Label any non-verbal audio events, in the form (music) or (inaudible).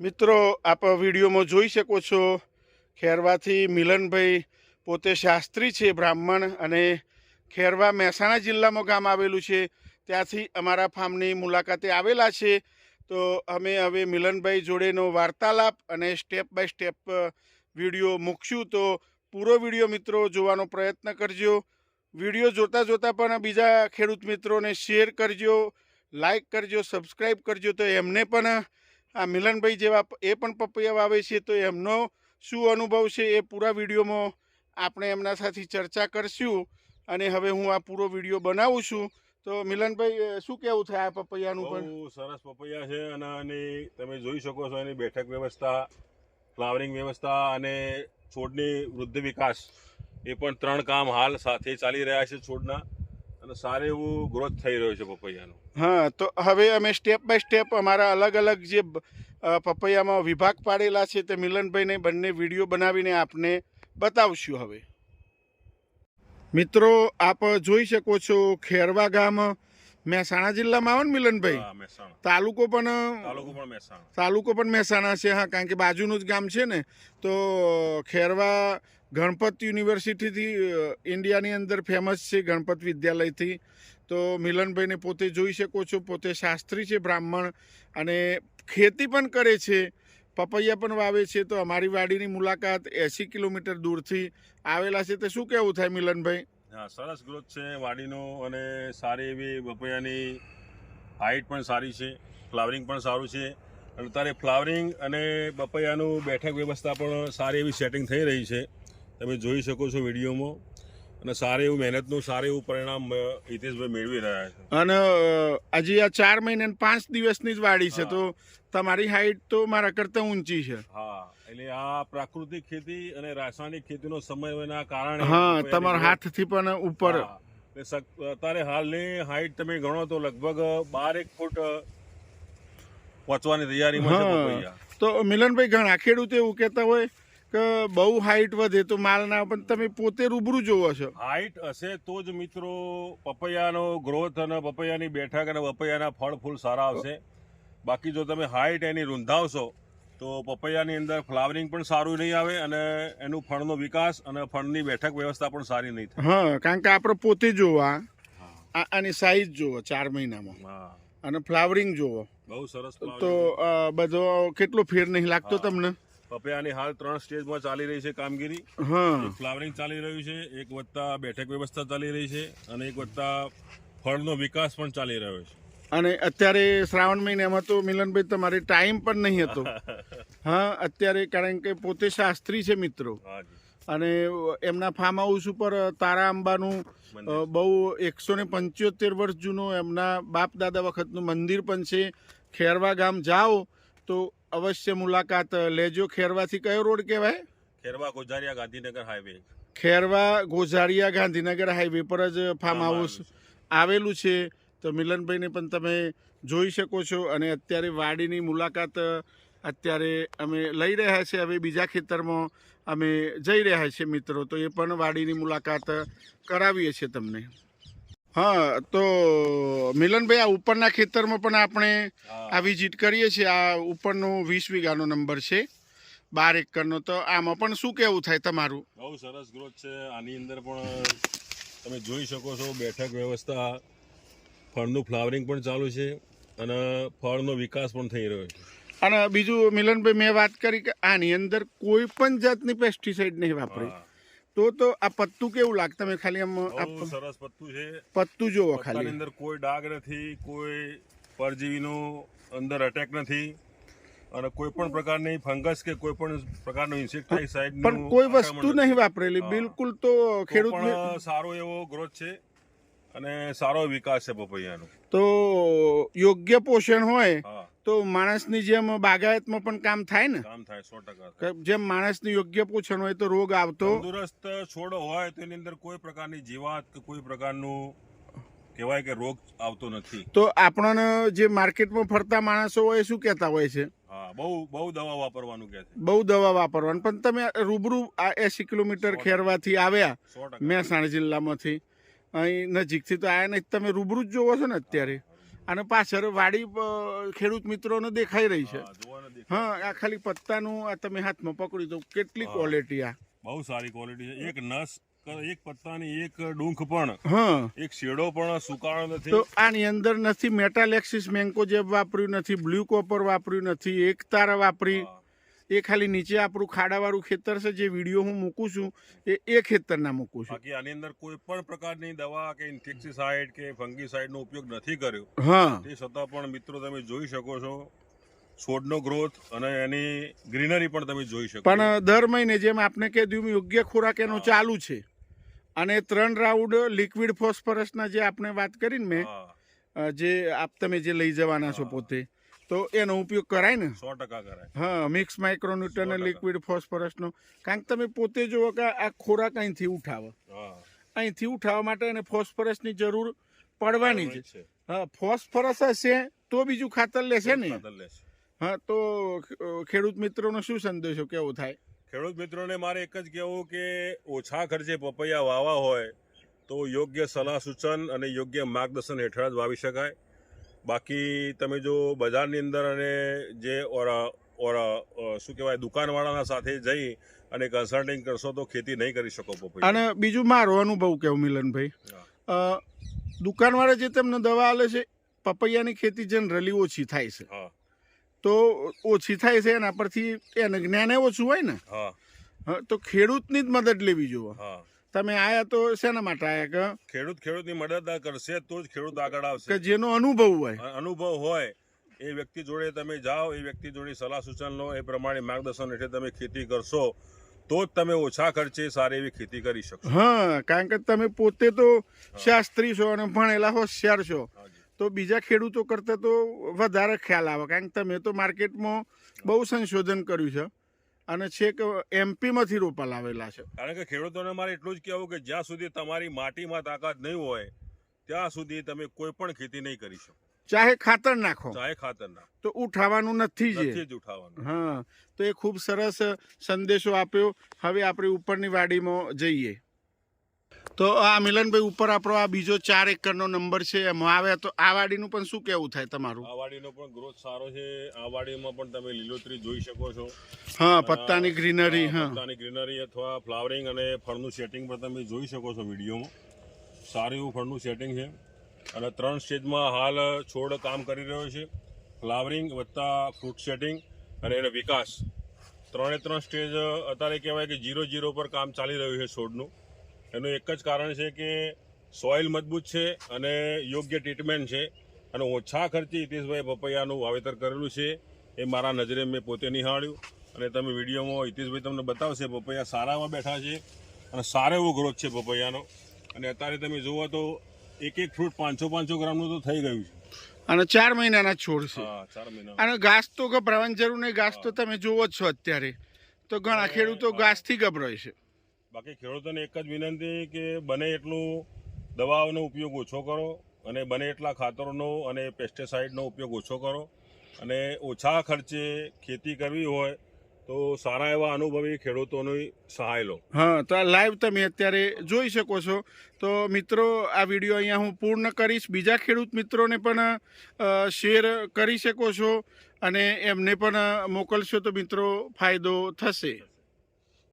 મિત્રો, આપ વિડીયોમાં જોઈ શકો છો ખેરવાથી મિલનભાઈ પોતે શાસ્ત્રી છે, બ્રાહ્મણ અને ખેરવા મહેસાણા જિલ્લામાં ગામ આવેલું છે. ત્યાંથી અમારા ફાર્મની મુલાકાતે આવેલા છે. તો અમે હવે મિલનભાઈ જોડેનો વાર્તાલાપ અને સ્ટેપ બાય સ્ટેપ વીડિયો મૂકશું. તો પૂરો વીડિયો મિત્રો જોવાનો પ્રયત્ન કરજો. વીડિયો જોતા જોતા પણ બીજા ખેડૂત મિત્રોને શેર કરજો, લાઈક કરજો સબસ્ક્રાઈબ કરજો તો એમને પણ આ મિલનભાઈ જેવા એ પણ પપૈયા વાવે છે, તો એમનો શું અનુભવ છે એ પૂરા વિડીયોમાં આપણે એમના સાથે ચર્ચા કરશું. અને હવે હું આ પૂરો વીડિયો બનાવું છું. તો મિલનભાઈ શું કેવું થાય આ પપૈયાનું પણ? સરસ પપૈયા છે અને આની તમે જોઈ શકો છો એની બેઠક વ્યવસ્થા, ફ્લાવરિંગ વ્યવસ્થા અને છોડની વૃદ્ધિ વિકાસ. એ પણ ત્રણ કામ હાલ સાથે ચાલી રહ્યા છે છોડના. અને સારો એવો ગ્રોથ થઈ રહ્યો છે પપૈયાનો. હા તો હવે અમે સ્ટેપ બાય સ્ટેપ અમારા અલગ અલગ જે પપૈયામાં વિભાગ પાડેલા છે તે મિલનભાઈને બંને વીડિયો બનાવીને આપને બતાવશું હવે. મિત્રો આપ જોઈ શકો છો ખેરવા ગામ મહેસાણા જિલ્લામાં આવે ને મિલનભાઈ? તાલુકો પણ તાલુકો પણ મહેસાણા. તાલુકો પણ મહેસાણા છે હા કારણ કે બાજુનું જ ગામ છે ને તો ખેરવા ગણપત યુનિવર્સિટીથી ઇન્ડિયાની અંદર ફેમસ છે ગણપત વિદ્યાલયથી. તો મિલનભાઈને પોતે જોઈ શકો છો, પોતે શાસ્ત્રી છે, બ્રાહ્મણ અને ખેતી પણ કરે છે. પપૈયા પણ વાવે છે, તો અમારી વાડીની મુલાકાત એંસી કિલોમીટર દૂરથી આવેલા છે. તો શું કહેવું થાય મિલનભાઈ? હા, સરસ ગ્રોથ છે વાડીનો અને સારી એવી પપૈયાની હાઇટ પણ સારી છે, ફ્લાવરિંગ પણ સારું છે. અને અત્યારે ફ્લાવરિંગ અને પપૈયાનું બેઠક વ્યવસ્થા પણ સારી એવી સેટિંગ થઈ રહી છે. તમે જોઈ શકો છો વિડીયોમાં. અને સારી એવું મહેનતનું સારું એવું પરિણામ હિતેશભાઈ મેળવી રહ્યા છે. અને હજી આ ચાર મહિને પાંચ દિવસની જ વાડી છે તો તમારી હાઈટ તો મારા કરતા ઊંચી છે. હા એટલે આ પ્રાકૃતિક ખેતી અને રાસાયણિક ખેતીનો સમયના કારણે હા તમારા હાથથી પણ ઉપર અત્યારે હાલની હાઈટ તમે ગણો તો લગભગ બાર એક ફૂટ પહોંચવાની તૈયારીમાં તો મિલનભાઈ ઘણા ખેડૂત એવું કહેતા હોય કે બહુ હાઈટ વધે તો માલ ના પણ તમે પોતે રૂબરૂ જોવો છો. હાઈટ હશે તો જ મિત્રો પપૈયાનો ગ્રોથ અને પપૈયાની બેઠક અને પપૈયાના ફળ ફૂલ સારા આવશે. બાકી જો તમે હાઈટ એની રૂંધાવશો તો પપૈયાની અંદર ફ્લાવરિંગ પણ સારું નહીં આવે અને એનું ફળનો વિકાસ અને ફળની બેઠક વ્યવસ્થા પણ સારી નહીં થાય. હા કારણ કે આપણે પોતે જોવા આ આની સાઈઝ જોવો ચાર મહિનામાં. હા. અને ફ્લાવરિંગ જોવો. બહુ સરસ તો બધો કેટલો ફેર નહીં લાગતો તમને. પપૈયાની હાલ ત્રણ સ્ટેજમાં ચાલી રહી છે કામગીરી. હા. ફ્લાવરિંગ ચાલી રહ્યું છે એક વત્તા બેઠક વ્યવસ્થા ચાલી રહી છે અને એક વત્તા ફળનો વિકાસ પણ ચાલી રહ્યો છે. અને અત્યારે શ્રાવણ મહિનામાં તો મિલનભાઈ તમારે ટાઈમ પણ નહીં હતો. (laughs) હા અત્યારે કારણ કે પોતે શાસ્ત્રી છે મિત્રો. અને એમના ફાર્મ હાઉસ ઉપર તારા અંબાનું બહુ એકસો ને પંચોતેર વર્ષ જૂનું એમના બાપ દાદા વખતનું મંદિર પણ છે. ખેરવા ગામ જાઓ તો અવશ્ય મુલાકાત લેજો. ખેરવાથી કયો રોડ કહેવાય? ખેરવા ગોઝારિયા ગાંધીનગર હાઈવે. ખેરવા ગોઝારિયા ગાંધીનગર હાઈવે પર જ ફાર્મ હાઉસ આવેલું છે. તો મિલનભાઈને પણ તમે જોઈ શકો છો અને અત્યારે વાડીની મુલાકાત અત્યારે અમે લઈ રહ્યા છીએ. હવે બીજા ખેતરમાં અમે જઈ રહ્યા છીએ મિત્રો. તો એ પણ વાડીની મુલાકાત કરાવીએ છીએ તમને. હા તો મિલનભાઈ આ ઉપરના ખેતરમાં પણ આપણે આ વિઝિટ કરીએ છીએ. આ ઉપરનો વીસ વીઘાનો નંબર છે બાર એકરનો. તો આમાં પણ શું કેવું થાય તમારું? બહુ સરસ ગ્રોથ છે. આની અંદર પણ તમે જોઈ શકો છો બેઠક વ્યવસ્થા ફળનું ફ્લાવરિંગ પણ ચાલુ છે અને ફળનો વિકાસ પણ થઈ રહ્યો છે. અને બીજું મિલનભાઈ મેં વાત કરી કે આની અંદર કોઈ પણ જાતની પેસ્ટિસાઇડ નહીં વાપરી. તો તો આ પત્તું કેવું લાગે તમે ખાલી આમ સરસ પત્તું છે. પત્તું જોવો ખાલી. અંદર કોઈ ડાઘ નથી કોઈ પરજીવીનો અંદર અટેક નથી અને કોઈ પણ પ્રકારની ફંગસ કે કોઈ પણ પ્રકારનો ઇન્સેક્ટિસાઇડ પણ કોઈ વસ્તુ નહીં વાપરેલી. બિલકુલ તો ખેડૂત સારો એવો ગ્રોથ છે અને સારો વિકાસ છે પપૈયાનો. તો યોગ્ય પોષણ હોય તો માણસની જેમ બાગાયતમાં પણ કામ થાય ને? કામ થાય સો ટકા જેમ માણસની યોગ્ય પોષણ હોય તો રોગ આવતો? તંદુરસ્ત છોડ હોય તો એની અંદર કોઈ પ્રકારની જીવાત કે કોઈ પ્રકારનું કહેવાય કે રોગ આવતો નથી. તો આપણને જે માર્કેટમાં ફરતા માણસો હોય એ શું કહેતા હોય છે? બહુ બહુ દવા વાપરવાનું કે છે. બહુ દવા વાપરવાનું. પણ તમે રૂબરૂ આ એસી કિલોમીટર ખેરવાથી આવ્યા મહેસાણા જિલ્લામાંથી. અહીં નજીકથી તો આયા નહીં. તમે રૂબરૂ જ જોવો છો ને અત્યારે? અને પાછળ વાડી ખેડૂત મિત્રોને દેખાઈ રહી છે. હા, આ ખાલી પત્તાનું આ તમે હાથમાં પકડી દો. કેટલી ક્વોલિટી આ. બહુ સારી ક્વોલિટી છે. એક નસ એક પત્તાની એક ડુંખ પણ હા. એક શેડો પણ સુકાળો નથી. તો આની અંદર નથી મેટાલેક્સિસ મેન્કો જેબ વાપર્યું નથી બ્લુ કોપર વાપર્યું નથી એક તાર વાપરી. એ ખાલી નીચે આપણું ખાડાવાળું ખેતર છે જે વીડિયો હું મૂકું છું એ એ ખેતરના મૂકું છું. બાકી આની અંદર કોઈ પણ પ્રકારની દવા કે ઇન્સેક્ટિસાઇડ કે ફંગીસાઇડ નો ઉપયોગ નથી કર્યો. હા. તે છતાં પણ મિત્રો તમે જોઈ શકો છો છોડનો ગ્રોથ અને એની ગ્રીનરી પણ તમે જોઈ શકો પણ દર મહિને જેમ આપને કીધું યોગ્ય ખોરાક એનો ચાલુ છે. અને ત્રણ રાઉન્ડ લિક્વિડ ફોસ્ફરસના જે આપણે વાત કરીને મેં જે આપ તમે જે લઈ જવાના છો પોતે તો એનો ઉપયોગ કરાય ને? સો ટકા કરાય. હા મિક્સ માઇક્રોન્યુટન. લિક્વિડ ફોસ્ફરસનો. કારણ કે તમે પોતે જુઓ કે આ ખોરાક અહીંથી ઉઠાવો. હા. અહીંથી ઉઠાવવા માટે એને ફોસ્ફરસની જરૂર પડવાની છે. હા ફોસ્ફરસ હશે તો બીજું ખાતર લેશે ને? હા તો ખેડૂત મિત્રોનો શું સંદેશો? કેવો થાય? ખેડૂત મિત્રોને મારે એક જ કહેવું કે ઓછા ખર્ચે પપૈયા વાવા હોય તો યોગ્ય સલાહ સૂચન અને યોગ્ય માર્ગદર્શન હેઠળ જ વાવી શકાય. બાકી તમે જો બજારની અંદર અને જે ઓરા ઓર શું કહેવાય દુકાનવાળાના સાથે જઈ અને કન્સલ્ટિંગ કરશો તો ખેતી નહીં કરી શકો પપૈયા અને બીજું મારો અનુભવ કેવું મિલનભાઈ. દુકાનવાળા જે તમને દવા આલે છે પપૈયાની ખેતી જનરલી ઓછી થાય છે. તો ઓછી થાય છે એના પરથી એને જ્ઞાન એ ઓછું હોય ને? તો ખેડૂતની જ મદદ લેવી જોઈએ તમે આયા તો શેના માટે આયા કે? ખેડૂત ખેડૂતની મદદ કરશે તો જ ખેડૂત આગળ કે આવશે જેનો અનુભવ હોય. અનુભવ હોય એ વ્યક્તિ જોડે તમે જાઓ એ વ્યક્તિ જોડે સલાહ સૂચન લો એ પ્રમાણે માર્ગદર્શન હેઠળ તમે ખેતી કરશો તો જ તમે ઓછા ખર્ચે સારી એવી ખેતી કરી શકશો હા કારણ કે તમે પોતે તો શાસ્ત્રી છો અને ભણેલા હોશિયાર છો. તો બીજા ખેડૂતો કરતાં તો વધારે ખ્યાલ આવે. કારણ કે તમે તો માર્કેટમાં બહુ સંશોધન કર્યું છે. અને છેક એમપીમાંથી રોપા લાવેલા છે. કારણ કે ખેડૂતોને મારે એટલું જ કહેવું કે જ્યાં સુધી તમારી માટીમાં તાકાત નહીં હોય ત્યાં સુધી તમે કોઈ પણ ખેતી નહીં કરી શકો. ચાહે ખાતર નાખો. ચાહે ખાતર નાખો. તો ઉઠાવવાનું નથી જ. નથી જ ઉઠાવવાનું. હા તો એ ખૂબ સરસ સંદેશો આપ્યો. હવે આપણે ઉપરની વાડીમાં જઈએ. તો આ મિલનભાઈ ઉપર આપણો આ બીજો ચાર એકરનો નંબર છે એમાં. આવે તો આ વાડીનું પણ શું કેવું થાય તમારું? આ વાડીનો પણ ગ્રોથ સારો છે. આ વાડીમાં પણ તમે લીલોતરી જોઈ શકો છો. હા પત્તાની ગ્રીનરી હા, હા. પત્તાની ગ્રીનરી અથવા ફ્લાવરિંગ અને ફળનું સેટિંગ પણ તમે જોઈ શકો છો વિડીયોમાં. સારું એવું ફળનું સેટિંગ છે. અને ત્રણ સ્ટેજમાં હાલ છોડ કામ કરી રહ્યો છે. ફ્લાવરિંગ વત્તા ફ્રૂટ સેટિંગ અને એનો વિકાસ. ત્રણે ત્રણ સ્ટેજ અત્યારે કહેવાય કે જીરો જીરો પર કામ ચાલી રહ્યું છે છોડનું. એનું એક જ કારણ છે કે સોઇલ મજબૂત છે અને યોગ્ય ટ્રીટમેન્ટ છે. અને ઓછા ખર્ચે હિતેશભાઈ પપૈયાનું વાવેતર કરેલું છે. એ મારા નજરે મેં પોતે નિહાળ્યું. અને તમે વિડીયોમાં હિતેશભાઈ તમને બતાવશે પપૈયા સારામાં બેઠા છે અને સારો એવો ગ્રોથ છે પપૈયાનો. અને અત્યારે તમે જુઓ તો એક એક ફ્રૂટ પાંચસો પાંચસો ગ્રામનું તો થઈ ગયું છે. અને ચાર મહિનાના છોડ છે. અને ઘાસ તો ગભરાવાની જરૂર નહીં ઘાસ તો તમે જુઓ જ છો અત્યારે. તો ઘણા ખેડૂતો ઘાસથી ગભરાય છે. બાકી ખેડૂતોને એક જ વિનંતી કે બને એટલું દવાઓનો ઉપયોગ ઓછો કરો અને બને એટલા ખાતરોનો અને પેસ્ટિસાઇડનો ઉપયોગ ઓછો કરો. અને ઓછા ખર્ચે ખેતી કરવી હોય તો સારા એવા અનુભવી ખેડૂતોની સહાય લો. હા, તો આ લાઈવ તમે અત્યારે જોઈ શકો છો. તો મિત્રો, આ વીડિયો અહીંયા હું પૂર્ણ કરીશ. બીજા ખેડૂત મિત્રોને પણ શેર કરી શકો છો અને એમને પણ મોકલશો તો મિત્રો ફાયદો થશે.